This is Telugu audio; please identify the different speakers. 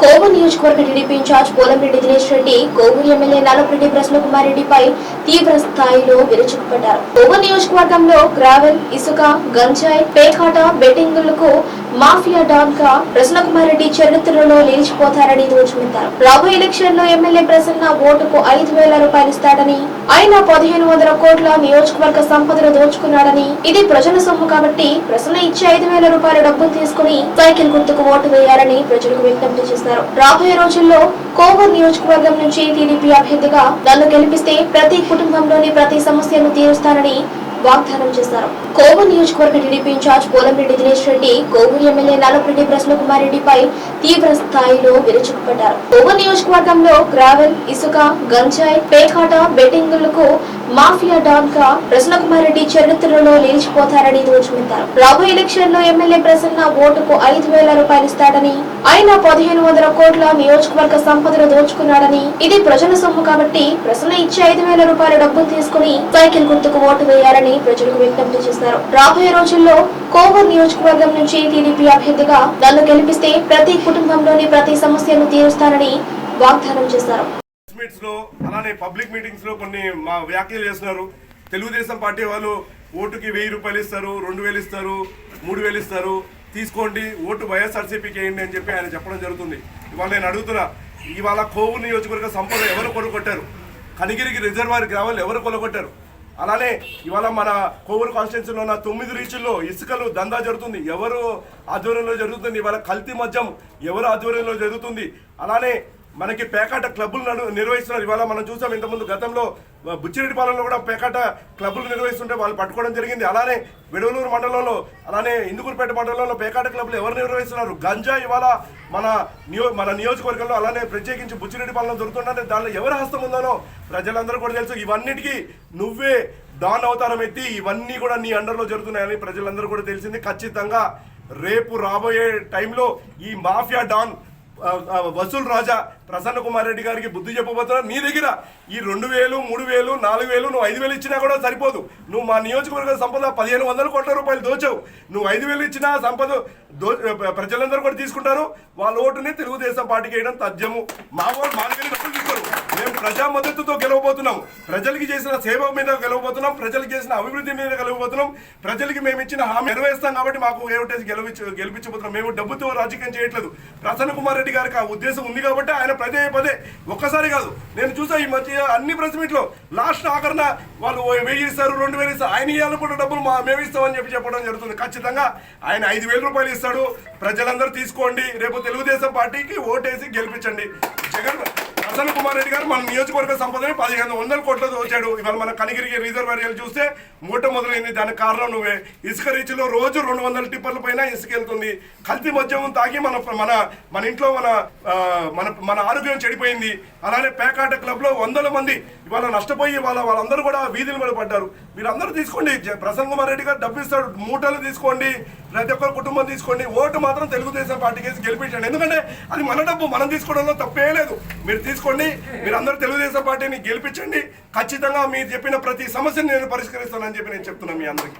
Speaker 1: కోవూరు నియోజకవర్గ TDP incharge Polamreddy Dinesh Reddy Kovur MLA Nallapareddy Prasannakumar రెడ్డిపై తీవ్ర స్థాయిలో విరుచుకుపడ్డారు కోవూరు నియోజకవర్గంలో గ్రావెల్ ఇసుక గంజాయి పేకాట బెట్టింగులకు మాఫియా డాన్గా ప్రసన్నకుమార్ రెడ్డి చరిత్రలో నిలిచిపోతారని దోచుకుంటారు. రాబోయే ఎలక్షన్లో ఎమ్మెల్యే ప్రసన్న ఓటుకు ఐదు వేల రూపాయలు ఇస్తాడని ఆయన పదిహేను వందల కోట్ల నియోజకవర్గ సంపదను దోచుకున్నాడని ఇది ప్రజల సొమ్ము కాబట్టి ప్రసన్న ఇచ్చే ఐదు వేల రూపాయల డబ్బులు తీసుకుని సైకిల్ గుర్తుకు ఓటు వేయాలని ప్రజలకు విజ్ఞప్తి చేశారు. రాబోయే రోజుల్లో కోవూరు నియోజకవర్గం నుంచి టీడీపీ అభ్యర్థిగా నన్ను గెలిపిస్తే ప్రతి కుటుంబంలోని ప్రతి సమస్యను తీరుస్తానని వాగ్దానం చేశారు. కోవూరు నియోజకవర్గ TDP incharge Polamreddy Dinesh Reddy Kovur MLA Nallapareddy Prasannakumar రెడ్డిపై తీవ్ర స్థాయిలో విరుచుకుపడ్డారు. కోవూరు నియోజకవర్గంలో గ్రావెల్ ఇసుక గంజాయి పేకాట బెట్టింగులకు మాఫియా డాన్గా ప్రసన్నకుమార్ రెడ్డి చరిత్రలో నిలిచిపోతారని దోచుకుంటారు. రాబోయే ఎలక్షన్లో ఎమ్మెల్యే ప్రసన్న ఓటుకు ఐదు వేల రూపాయలు ఇస్తాడని ఆయన పదిహేను వందల కోట్ల నియోజకవర్గ సంపదను దోచుకున్నాడని ఇది ప్రజల సొమ్ము కాబట్టి ప్రసన్న ఇచ్చే ఐదు వేల రూపాయల డబ్బులు తీసుకుని సైకిల్ గుర్తుకు ఓటు వేయాలని ప్రజలకు విజ్ఞప్తి చేశారు. రాబోయే రోజుల్లో కోవూరు నియోజకవర్గం నుంచి టీడీపీ అభ్యర్థిగా నన్ను గెలిపిస్తే ప్రతి కుటుంబంలోని ప్రతి సమస్యను తీరుస్తానని వాగ్దానం చేశారు.
Speaker 2: ప్రెస్ అలానే పబ్లిక్ మీటింగ్స్లో కొన్ని మా వ్యాఖ్యలు చేస్తున్నారు. తెలుగుదేశం పార్టీ వాళ్ళు ఓటుకి వెయ్యి రూపాయలు ఇస్తారు రెండు వేలు ఇస్తారు మూడు వేలు ఇస్తారు. తీసుకోండి ఓటు వైఎస్ఆర్సీపీకి వేయండి అని చెప్పి ఆయన చెప్పడం జరుగుతుంది. ఇవాళ నేను అడుగుతున్నా ఇవాళ కోవు నియోజకవర్గ సంపద ఎవరు కొనుగొట్టారు? కనిగిరికి రిజర్వాయర్ గ్రామాలు ఎవరు కొనుగొట్టారు? అలానే ఇవాళ మన కోవూరు కాన్స్టిట్యున్సీలో ఉన్న తొమ్మిది రీచుల్లో ఇసుకలు దందా జరుగుతుంది. ఎవరు ఆధ్వర్యంలో జరుగుతుంది? ఇవాళ కల్తీ మద్యం ఎవరు ఆధ్వర్యంలో జరుగుతుంది? అలానే మనకి పేకాట క్లబ్బులు నడు నిర్వహిస్తున్నారు. ఇవాళ మనం చూసాం ఇంతకుముందు గతంలో బుచ్చిరెడ్డిపాలెంలో కూడా పేకాట క్లబ్బులు నిర్వహిస్తుంటే వాళ్ళు పట్టుకోవడం జరిగింది. అలానే విడవలూరు మండలంలో అలానే ఇందుకూరుపేట మండలంలో పేకాట క్లబ్లు ఎవరు నిర్వహిస్తున్నారు? గంజా ఇవాళ మన నియో మన నియోజకవర్గంలో అలానే ప్రత్యేకించి బుచ్చిరెడ్డిపాలెం దొరుకుతుంటే దానిలో ఎవరి హస్తం ఉందనో ప్రజలందరూ కూడా తెలుసు. ఇవన్నిటికీ నువ్వే దాన్ అవతారం ఎత్తి ఇవన్నీ కూడా నీ అండర్లో జరుగుతున్నాయని ప్రజలందరూ కూడా తెలిసింది. ఖచ్చితంగా రేపు రాబోయే టైంలో ఈ మాఫియా డాన్ వసూల్ రాజా ప్రసన్న కుమార్ రెడ్డి గారికి బుద్ధి చెప్పబోతున్నా. నీ దగ్గర ఈ రెండు వేలు మూడు వేలు నాలుగు వేలు నువ్వు ఐదు వేలు ఇచ్చినా కూడా సరిపోదు. నువ్వు మా నియోజకవర్గ సంపద పదిహేను వందల కోట్ల రూపాయలు దోచావు. నువ్వు ఐదు వేలు ఇచ్చినా సంపద దో ప్రజలందరూ కూడా తీసుకుంటారు. వాళ్ళ ఓటుని తెలుగుదేశం పార్టీకి వేయడం తథ్యము. మా వాళ్ళు మా దగ్గర డబ్బులు తీసుకోరు. మేము ప్రజా మద్దతుతో గెలవబోతున్నాం. ప్రజలకి చేసిన సేవ మీద గెలవబోతున్నాం. ప్రజలకు చేసిన అభివృద్ధి మీద గెలవబోతున్నాం. ప్రజలకి మేము ఇచ్చిన హామీ నెరవేరుస్తాం కాబట్టి మాకు ఏమిటేసి గెలిపించ గెలిపించబోతున్నాం. మేము డబ్బుతో రాజకీయం చేయట్లేదు. ప్రసన్న కుమార్ రెడ్డి గారికి ఆ ఉద్దేశం ఉంది కాబట్టి ఆయన పదే పదే ఒక్కసారి కాదు నేను చూసా ఈ మధ్య అన్ని ప్రెస్ మీట్లో లాస్ట్ ఆఖరణ వాళ్ళు వెయ్యి ఇస్తారు రెండు వేలు ఇస్తారు. ఆయన ఇవ్వాలి కూడా డబ్బులు మా మేము ఇస్తామని చెప్పి చెప్పడం జరుగుతుంది. ఖచ్చితంగా ఆయన ఐదు వేల రూపాయలు ఇస్తాడు. ప్రజలందరూ తీసుకోండి. రేపు తెలుగుదేశం పార్టీకి ఓటేసి గెలిపించండి. జగన్ ప్రసన్న కుమార్ రెడ్డి గారు మన నియోజకవర్గ సంపదని పదిహేను వందల కోట్లతో వచ్చాడు ఇవాళ మన కనిగిరికి రిజర్వాయర్లు చూస్తే మూట మొదలైంది దానికి కారణం నువ్వే. ఇసుక రీచ్లో రోజు రెండు వందల టిప్పర్ల పైన ఇసుక వెళ్తుంది కల్తీ మద్యం తాగి మన మన మన ఇంట్లో మన మన మన ఆరోగ్యం చెడిపోయింది. అలానే పేకాట క్లబ్లో వందల మంది ఇవాళ నష్టపోయి వాళ్ళ వాళ్ళందరూ కూడా వీధుల మీద పడ్డారు మీరందరూ తీసుకోండి. ప్రసన్న కుమార్ రెడ్డి గారు డబ్బు ఇస్తాడు మూటలు తీసుకోండి. ప్రతి ఒక్కరు కుటుంబం తీసుకోండి. ఓటు మాత్రం తెలుగుదేశం పార్టీకి వేసి గెలిపించండి. ఎందుకంటే అది మన డబ్బు మనం తీసుకోవడంలో తప్పే లేదు. మీరు తీసుకోండి. మీరు అందరూ తెలుగుదేశం పార్టీని గెలిపించండి. ఖచ్చితంగా మీరు చెప్పిన ప్రతి సమస్యను నేను పరిష్కరిస్తానని చెప్పి నేను చెప్తున్నాను మీ అందరికీ.